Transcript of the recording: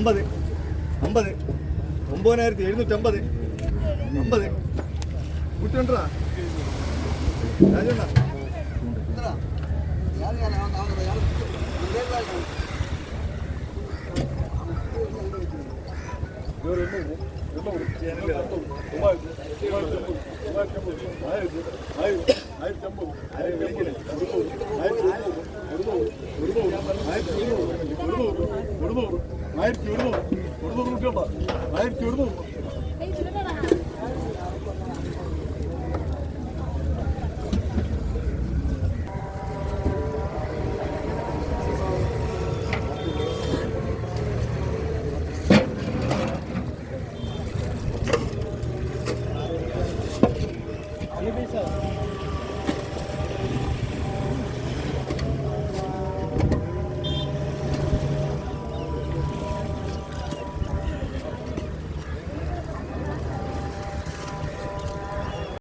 അമ്പത് അമ്പത് ഒമ്പതിനായിരത്തി എഴുന്നൂറ്റമ്പത്. അമ്പത് കൂട്ടുണ്ടാ രാജണ്ണ ആയിരത്തി Hayır gördüm. Orada duruyorlar. Hayır gördüm. Ali Bey sağ